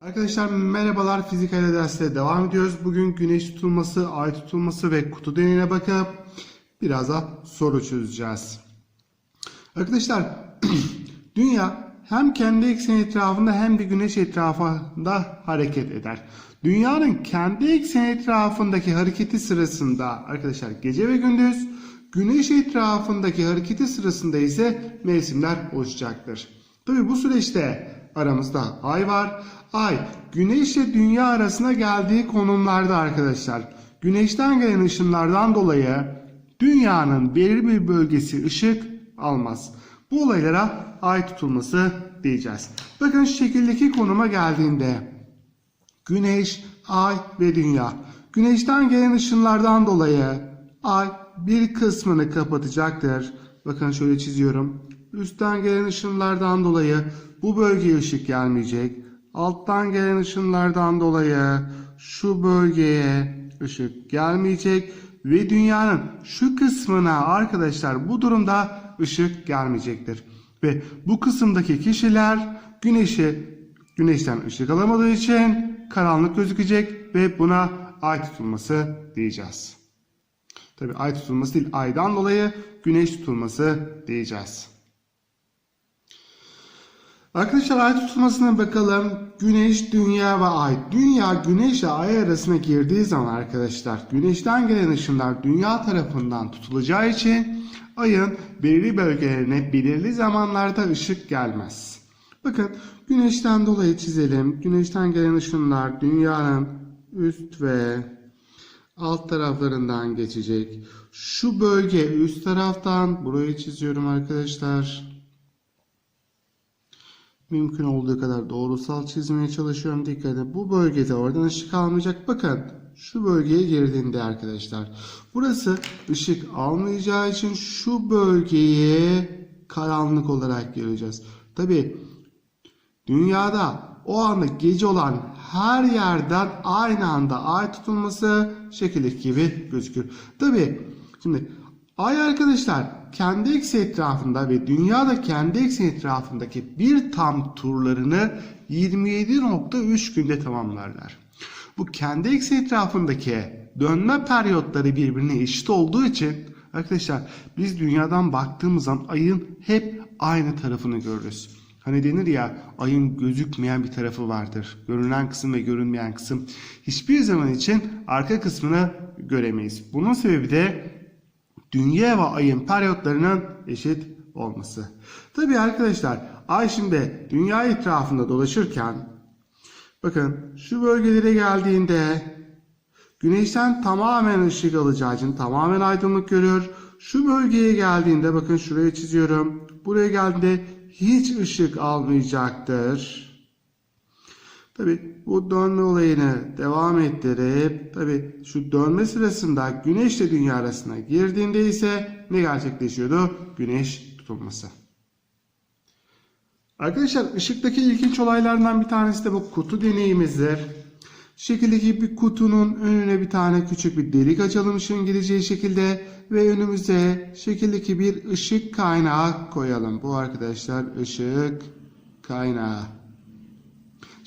Arkadaşlar merhabalar fizik ile derste devam ediyoruz. Bugün güneş tutulması, ay tutulması ve kutu deneyine bakıp biraz da soru çözeceğiz. Arkadaşlar dünya hem kendi ekseni etrafında hem de güneş etrafında hareket eder. Dünyanın kendi ekseni etrafındaki hareketi sırasında arkadaşlar gece ve gündüz, güneş etrafındaki hareketi sırasında ise mevsimler oluşacaktır. Tabi bu süreçte aramızda ay var. Ay güneş ile dünya arasına geldiği konumlarda arkadaşlar. Güneşten gelen ışınlardan dolayı dünyanın belirli bir bölgesi ışık almaz. Bu olaylara ay tutulması diyeceğiz. Bakın şu şekildeki konuma geldiğinde Güneş, ay ve dünya. Güneşten gelen ışınlardan dolayı ay bir kısmını kapatacaktır. Bakın şöyle çiziyorum. Üstten gelen ışınlardan dolayı bu bölgeye ışık gelmeyecek. Alttan gelen ışınlardan dolayı şu bölgeye ışık gelmeyecek ve dünyanın şu kısmına arkadaşlar bu durumda ışık gelmeyecektir. Ve bu kısımdaki kişiler güneşi güneşten ışık alamadığı için karanlık gözükecek ve buna ay tutulması diyeceğiz. Tabi ay tutulması değil aydan dolayı güneş tutulması diyeceğiz. Arkadaşlar ay tutulmasına bakalım. Güneş, dünya ve ay. Dünya güneş ile ay arasına girdiği zaman arkadaşlar güneşten gelen ışınlar dünya tarafından tutulacağı için ayın belirli bölgelerine belirli zamanlarda ışık gelmez. Bakın güneşten dolayı çizelim. Güneşten gelen ışınlar dünyanın üst ve alt taraflarından geçecek. Şu bölge üst taraftan burayı çiziyorum arkadaşlar. Mümkün olduğu kadar doğrusal çizmeye çalışıyorum. Dikkat edin. Bu bölgede oradan ışık almayacak. Bakın şu bölgeye girdiğinde arkadaşlar. Burası ışık almayacağı için şu bölgeye karanlık olarak göreceğiz. Tabi dünyada o anda gece olan her yerden aynı anda ay tutulması şekildeki gibi gözükür. Tabi şimdi ay arkadaşlar kendi ekseni etrafında ve dünya da kendi ekseni etrafındaki bir tam turlarını 27.3 günde tamamlarlar. Bu kendi ekseni etrafındaki dönme periyotları birbirine eşit olduğu için arkadaşlar biz dünyadan baktığımız zaman ayın hep aynı tarafını görürüz. Hani denir ya ayın gözükmeyen bir tarafı vardır. Görünen kısım ve görünmeyen kısım. Hiçbir zaman için arka kısmını göremeyiz. Bunun sebebi de dünya ve ayın periyotlarının eşit olması. Tabi arkadaşlar ay şimdi dünya etrafında dolaşırken bakın şu bölgelere geldiğinde güneşten tamamen ışık alacağı için tamamen aydınlık görüyor. Şu bölgeye geldiğinde bakın şuraya çiziyorum. Buraya geldiğinde hiç ışık almayacaktır. Tabi bu dönme olayını devam ettirip tabi şu dönme sırasında güneş ile dünya arasına girdiğinde ise ne gerçekleşiyordu? Güneş tutulması. Arkadaşlar ışıktaki ilginç olaylardan bir tanesi de bu kutu deneyimizdir. Şekildeki bir kutunun önüne bir tane küçük bir delik açalım ışığın gireceği şekilde ve önümüze şekildeki bir ışık kaynağı koyalım. Bu arkadaşlar ışık kaynağı.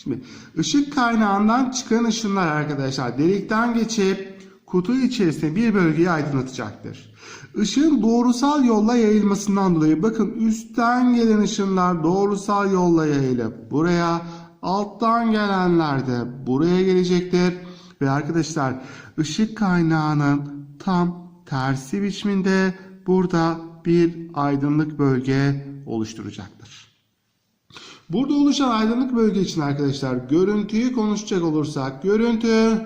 Şimdi ışık kaynağından çıkan ışınlar arkadaşlar delikten geçip kutu içerisinde bir bölgeyi aydınlatacaktır. Işığın doğrusal yolla yayılmasından dolayı bakın üstten gelen ışınlar doğrusal yolla yayılıp buraya alttan gelenler de buraya gelecektir. Ve arkadaşlar ışık kaynağının tam tersi biçiminde burada bir aydınlık bölge oluşturacaktır. Burada oluşan aydınlık bölge için arkadaşlar görüntüyü konuşacak olursak görüntü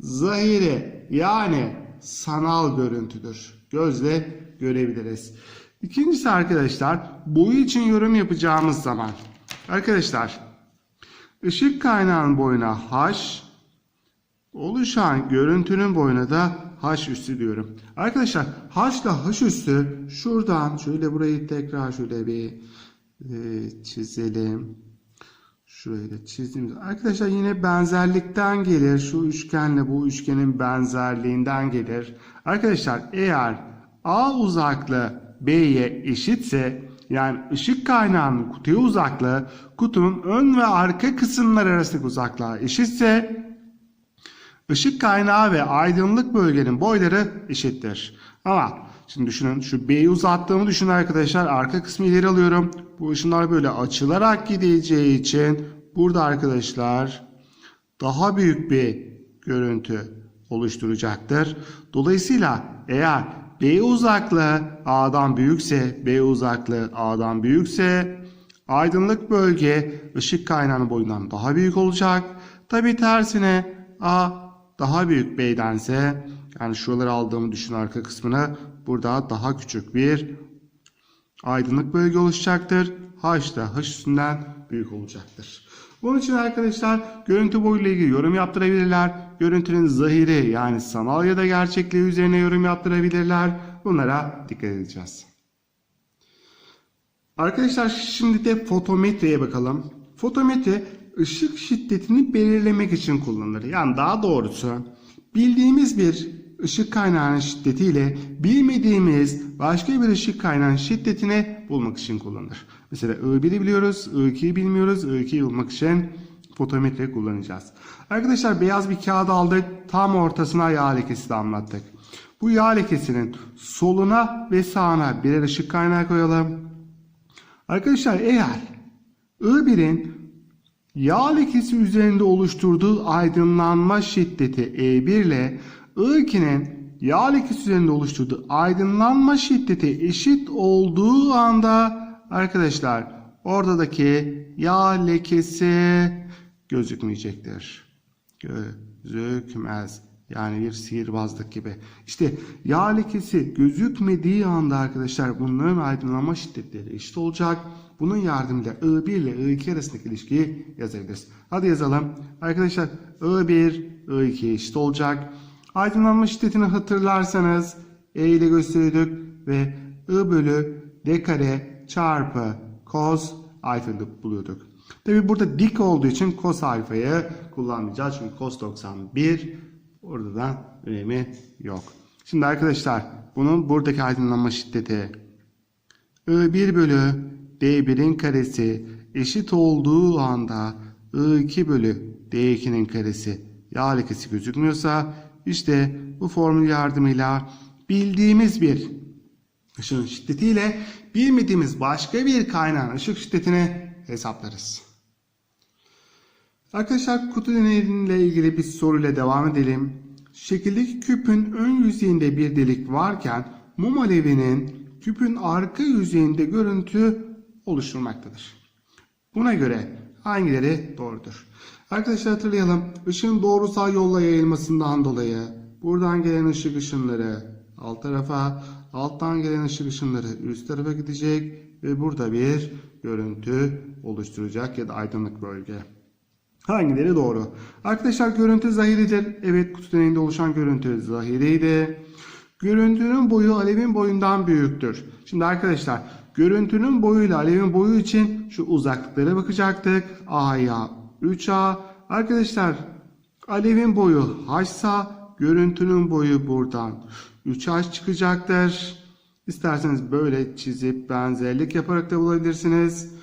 zahiri yani sanal görüntüdür. Gözle görebiliriz. İkincisi arkadaşlar boyu için yorum yapacağımız zaman arkadaşlar ışık kaynağının boyuna h oluşan görüntünün boyuna da h üstü diyorum. Arkadaşlar h ile h üstü şuradan şöyle burayı tekrar şöyle bir e, çizelim. Şurayı da çizdiğimiz. Arkadaşlar yine benzerlikten gelir. Şu üçgenle bu üçgenin benzerliğinden gelir. Arkadaşlar eğer A uzaklığı B'ye eşitse yani ışık kaynağının kutuya uzaklığı kutunun ön ve arka kısımları arasındaki uzaklığa eşitse ışık kaynağı ve aydınlık bölgenin boyları eşittir. Ama şimdi düşünün şu B'yi uzattığımı düşünün arkadaşlar. Arka kısmı ileri alıyorum. Bu ışınlar böyle açılarak gideceği için burada arkadaşlar daha büyük bir görüntü oluşturacaktır. Dolayısıyla eğer B uzaklığı A'dan büyükse, B uzaklığı A'dan büyükse aydınlık bölge ışık kaynağının boyundan daha büyük olacak. Tabi tersine A daha büyük B'dense yani şuraları aldığımı düşün arka kısmını burada daha küçük bir aydınlık bölge oluşacaktır. H da H üstünden büyük olacaktır. Bunun için arkadaşlar görüntü boyuyla ilgili yorum yaptırabilirler. Görüntünün zahiri yani sanal ya da gerçekliği üzerine yorum yaptırabilirler. Bunlara dikkat edeceğiz. Arkadaşlar şimdi de fotometreye bakalım. Fotometre ışık şiddetini belirlemek için kullanılır. Yani daha doğrusu bildiğimiz bir ışık kaynağının şiddetiyle bilmediğimiz başka bir ışık kaynağının şiddetini bulmak için kullanılır. Mesela I1'i biliyoruz, I2'yi bilmiyoruz. I2'yi bulmak için fotometre kullanacağız. Arkadaşlar beyaz bir kağıt aldık. Tam ortasına yağ lekesi damlattık. Bu yağ lekesinin soluna ve sağına birer ışık kaynağı koyalım. Arkadaşlar eğer I1'in yağ lekesi üzerinde oluşturduğu aydınlanma şiddeti E1 ile I2'nin yağ lekesi üzerinde oluşturduğu aydınlanma şiddeti eşit olduğu anda arkadaşlar oradaki yağ lekesi gözükmeyecektir. Gözükmez. Yani bir sihirbazlık gibi. İşte yağ lekesi gözükmediği anda arkadaşlar bunların aydınlanma şiddetleri eşit olacak. Bunun yardımıyla I1 ile I2 arasındaki ilişkiyi yazabiliriz. Hadi yazalım. Arkadaşlar I1, I2 eşit olacak. Aydınlanma şiddetini hatırlarsanız E ile gösteriyorduk ve I bölü D kare çarpı cos alfa'yı buluyorduk. Tabi burada dik olduğu için cos alfayı kullanmayacağız. Çünkü cos 91 orada da önemi yok. Şimdi arkadaşlar bunun buradaki aydınlanma şiddeti I1 bölü D1'in karesi eşit olduğu anda I2 bölü D2'nin karesi yağ lekesi gözükmüyorsa işte bu formül yardımıyla bildiğimiz bir ışığın şiddetiyle bilmediğimiz başka bir kaynağın ışık şiddetini hesaplarız. Arkadaşlar kutu deneyiyle ilgili bir soruyla devam edelim. Şekildeki küpün ön yüzeyinde bir delik varken mum alevinin küpün arka yüzeyinde görüntü oluşturmaktadır. Buna göre hangileri doğrudur? Arkadaşlar hatırlayalım. Işığın doğrusal yolla yayılmasından dolayı buradan gelen ışık ışınları alt tarafa, alttan gelen ışık ışınları üst tarafa gidecek ve burada bir görüntü oluşturacak ya da aydınlık bölge. Hangileri doğru? Arkadaşlar görüntü zahiridir. Evet kutu deneyinde oluşan görüntü zahiriydi. Görüntünün boyu alevin boyundan büyüktür. Şimdi arkadaşlar görüntünün boyuyla alevin boyu için şu uzaklıklara bakacaktık. A'ya 3A. Arkadaşlar alevin boyu H'sa görüntünün boyu buradan 3H çıkacaktır. İsterseniz böyle çizip benzerlik yaparak da bulabilirsiniz.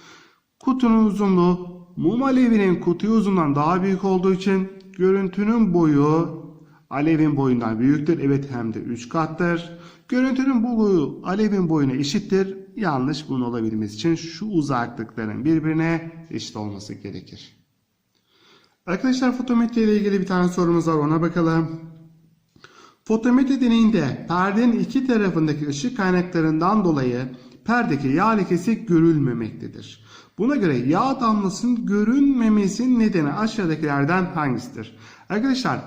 Kutunun uzunluğu mum alevinin kutuyu uzundan daha büyük olduğu için görüntünün boyu alevin boyundan büyüktür. Evet hem de 3 kattır. Görüntünün boyu alevin boyuna eşittir. Yanlış bunun olabilmesi için şu uzaklıkların birbirine eşit olması gerekir. Arkadaşlar fotometre ile ilgili bir tane sorumuz var ona bakalım. Fotometre deneyinde perdenin iki tarafındaki ışık kaynaklarından dolayı perdeki yağ lekesi görülmemektedir. Buna göre yağ damlasının görünmemesinin nedeni aşağıdakilerden hangisidir? Arkadaşlar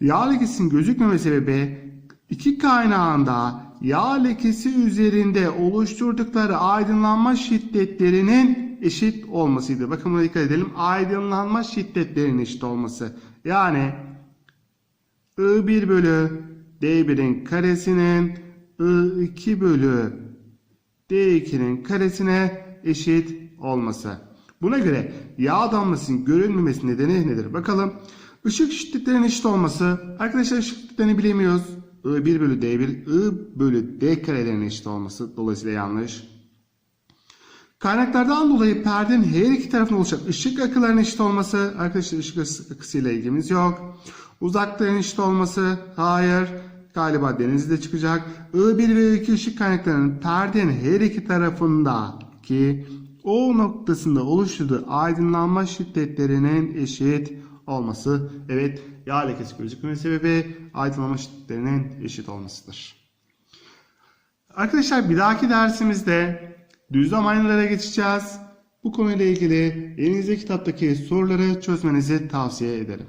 yağ lekesinin gözükmeme sebebi iki kaynağında yağ lekesi üzerinde oluşturdukları aydınlanma şiddetlerinin eşit olmasıydı. Bakın buna dikkat edelim. Aydınlanma şiddetlerinin eşit olması. Yani I1 bölü D1'in karesinin I2 bölü D2'nin karesine eşit olması. Buna göre yağ damlasının görünmemesi nedeni nedir? Bakalım. Işık şiddetlerinin eşit olması. Arkadaşlar ışık şiddetlerini bilemiyoruz. I1 bölü D1, I bölü D karelerinin eşit olması. Dolayısıyla yanlış. Kaynaklardan dolayı perdenin her iki tarafında oluşan ışık akılarının eşit olması, arkadaşlar ışık akısıyla ilgimiz yok. Uzaklığın eşit olması, hayır. Galiba denizde çıkacak. I1 ve I2 ışık kaynaklarının perdenin her iki tarafındaki O noktasında oluşturduğu aydınlanma şiddetlerinin eşit olması. Evet, yağ lekesi gözükmeme sebebi aydınlanma şiddetlerinin eşit olmasıdır. Arkadaşlar bir dahaki dersimizde düzlem aynalara geçeceğiz. Bu konuyla ilgili elinizde kitaptaki soruları çözmenizi tavsiye ederim.